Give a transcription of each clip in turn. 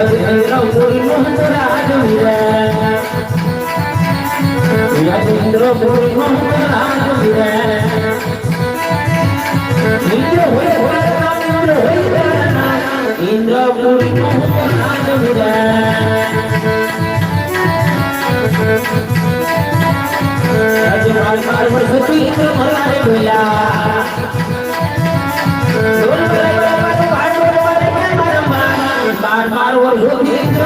I'm gonna put you in the middle of the yard. બાર બાર વર્ષથી ઇન્દ્ર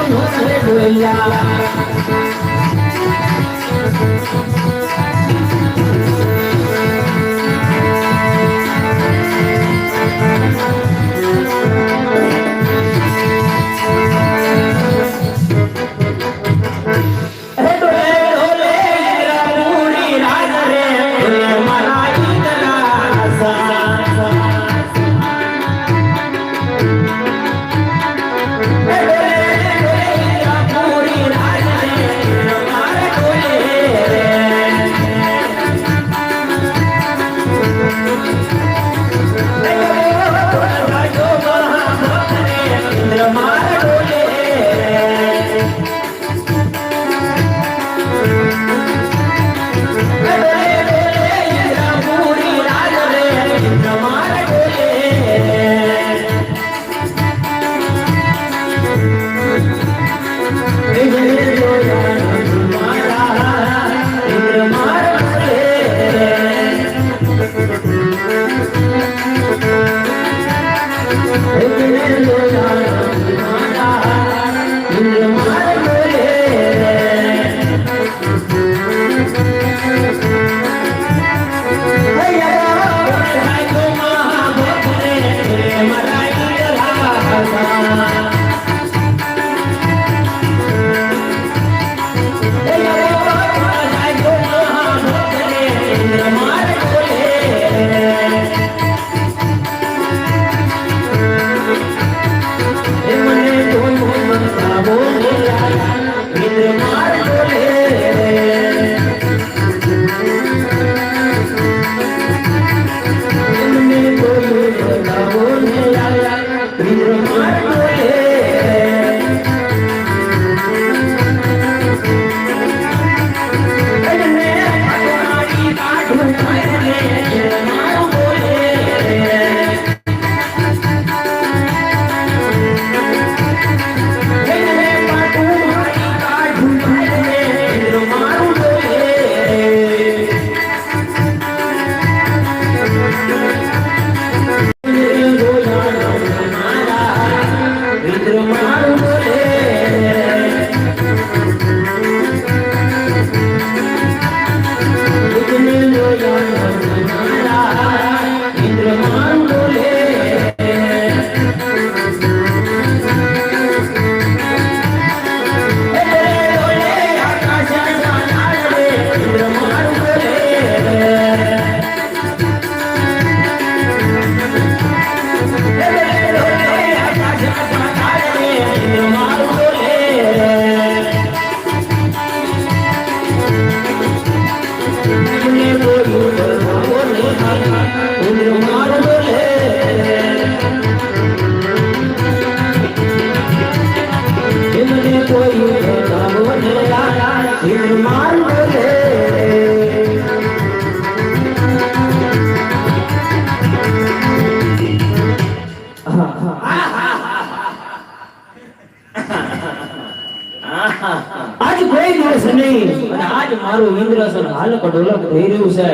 આજ કોઈ દિવસ નહીં અને આજ મારું ઇન્દ્રસન હાલક ઢોલક થઈ રહ્યું છે.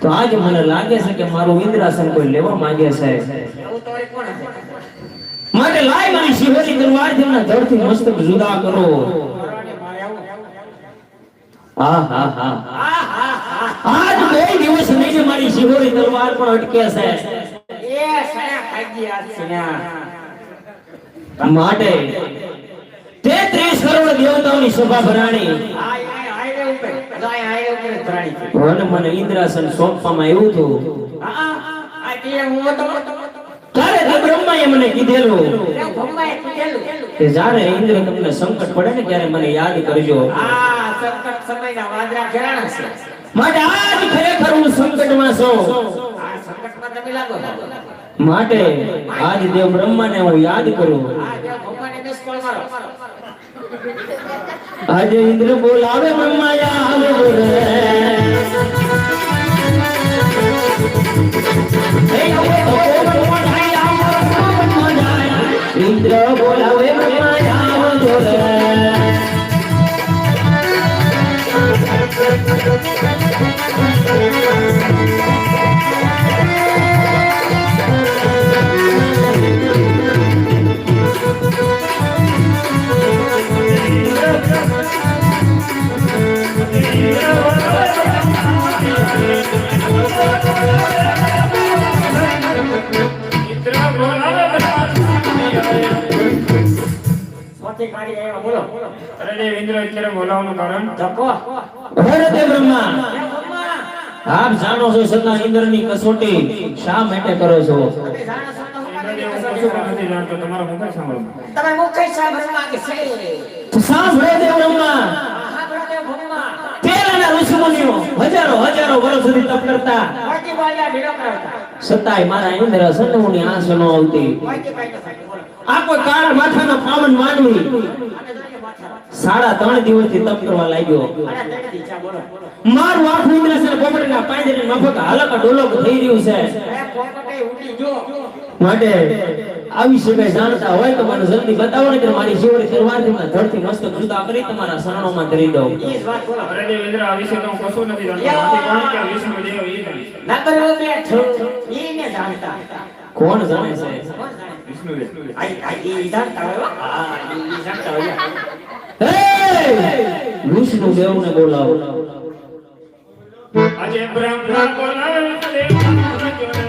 તો આજ મને લાગે છે કે મારું ઇન્દ્રાસન કોઈ લેવા માંગે છે. માટે લાય મારી શિવજી દરબાર જેમના ધરથી મસ્તક જુદા કરો. હા હા હા. આજ બે દિવસ નહીં મારી શિવરી દરબાર પણ અટકે છે. એ સણા ખાગી આ સણા માટે તેત્રીસ કરોડ દેવતાઓની શોભા ભરાણી. અને મને ઇન્દ્રાસન સોંપવામાં આવ્યું હતું સંકટ પડે ત્યારે મને યાદ કરજો આ. માટે આજ ખરેખર હું સંકટમાં છું માટે આજ દેવ બ્રહ્માને હું યાદ કરું આજે ઇન્દ્ર બોલાવે બ્રહ્માયા આવે બોલે. ઇન્દ્ર બોલાવે બ્રહ્માયા આવે બોલે. સ્વાતિ કાઢી આવ્યા, બોલો. અરે દેવ અત્યારે બોલાવવાનું કારણ ધક્કો. હરે બ્રહ્મા આપ જાણો છો છતાં ઇન્દ્રની કસોટી શા માટે કરો છો તમારો મુખ સાંભળો તમે મુખે સાંભળવા માંગે છે. સાંભળે તે બ્રહ્મા સાંભળો તે ભગવાન. પેલાના ઋષિમુનિઓ હજારો હજારો વર્ષ સુધી તપ કરતા. છતાંય મારા ઇન્દ્ર સન્મુની આંખ ન આવતી આ કોઈ કાળા માથાનો પાવન માનવી. સાડા ત્રણ દિવસથી તપ કરવા લાગ્યો પાંજરે હાલક થઈ રહ્યું છે. માટે આવી શકાય જાણતા હોય તો મને જલ્દી બતાવો ને કે મારી તલવારથી મને ધડથી મસ્તક જુદા કરી તમારા શરણોમાં ધરી બોલો. અરે ઇન્દ્ર આ વિશે તો હું કશું નથી જાણતો કોણ કે વિષ્ણુ દેવ એ જાણે છે. નગરો બેઠો, જાણતા. કોણ જાણે છે કોણ જાણે? વિષ્ણુ દેવ આઈ- આઈ જાણતા હોય હો. હા, ઈ જાણતા હોય. હે વિષ્ણુ દેવને બોલાવો આજે બ્રહ્મા બોલાવે દેવ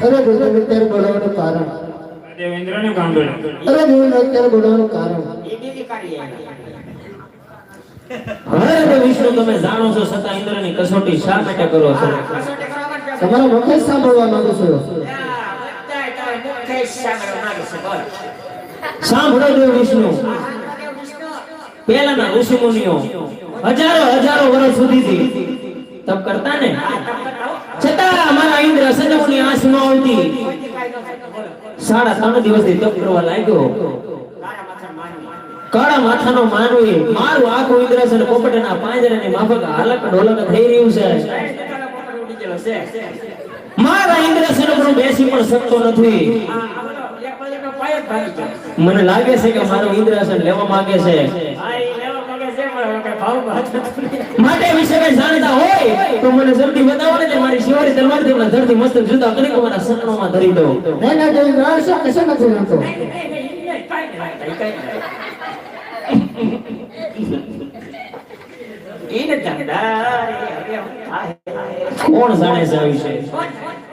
અરે દેવને અત્યારે બોલાવવાનું કારણ કામ અરે દેવને અત્યારે બોલાવવાનું કારણ ઈ બીજી કાઢી આવી. હવે વિષ્ણુ તમે જાણો છો છતાં ઇન્દ્રની કસોટી શા માટે કરો છો કસોટી કરવા માટે તમારા મુખે જ સાંભળવા માંગુ છું આ બધાય તારે મુખે જ સાંભળવા માંગે છે, બોલ. સાંભળો દેવ વિષ્ણુ મહાદેવ વિષ્ણુ, પેલાના હજારો હજારો વર્ષ સુધીથી તપ કરતા ને. છતાં અમારા ઇન્દ્ર સજ્જનોની આંખ ન આવતી. સાડા ત્રણ દિવસથી તપ કરવા લાગ્યો. કાળા માથાનો માનવી મારું આખું ઇન્દ્રસન પોપટના પાંજરાની માફક હાલક ઢોલક થઈ રહ્યું છે. મારા ઇન્દ્રસન પર બેસી પણ શકતો નથી. મને લાગે છે કે મારું ઇન્દ્રસન લેવા માંગે છે માટે વિશે કઈ જાણતા હોય તો મને જલ્દી બતાવો ને મારી શિવારી તલવારથી મને ધરતી મસ્ત જુદા કરી કો મારા સપનામાં ધરી દઉં ના ના દેવ રાણ છે કશો નથી જાણતો. કોણ જાણે છે વિશે?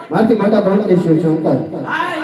મારથી મોટા ભણતી શું શંકર. આ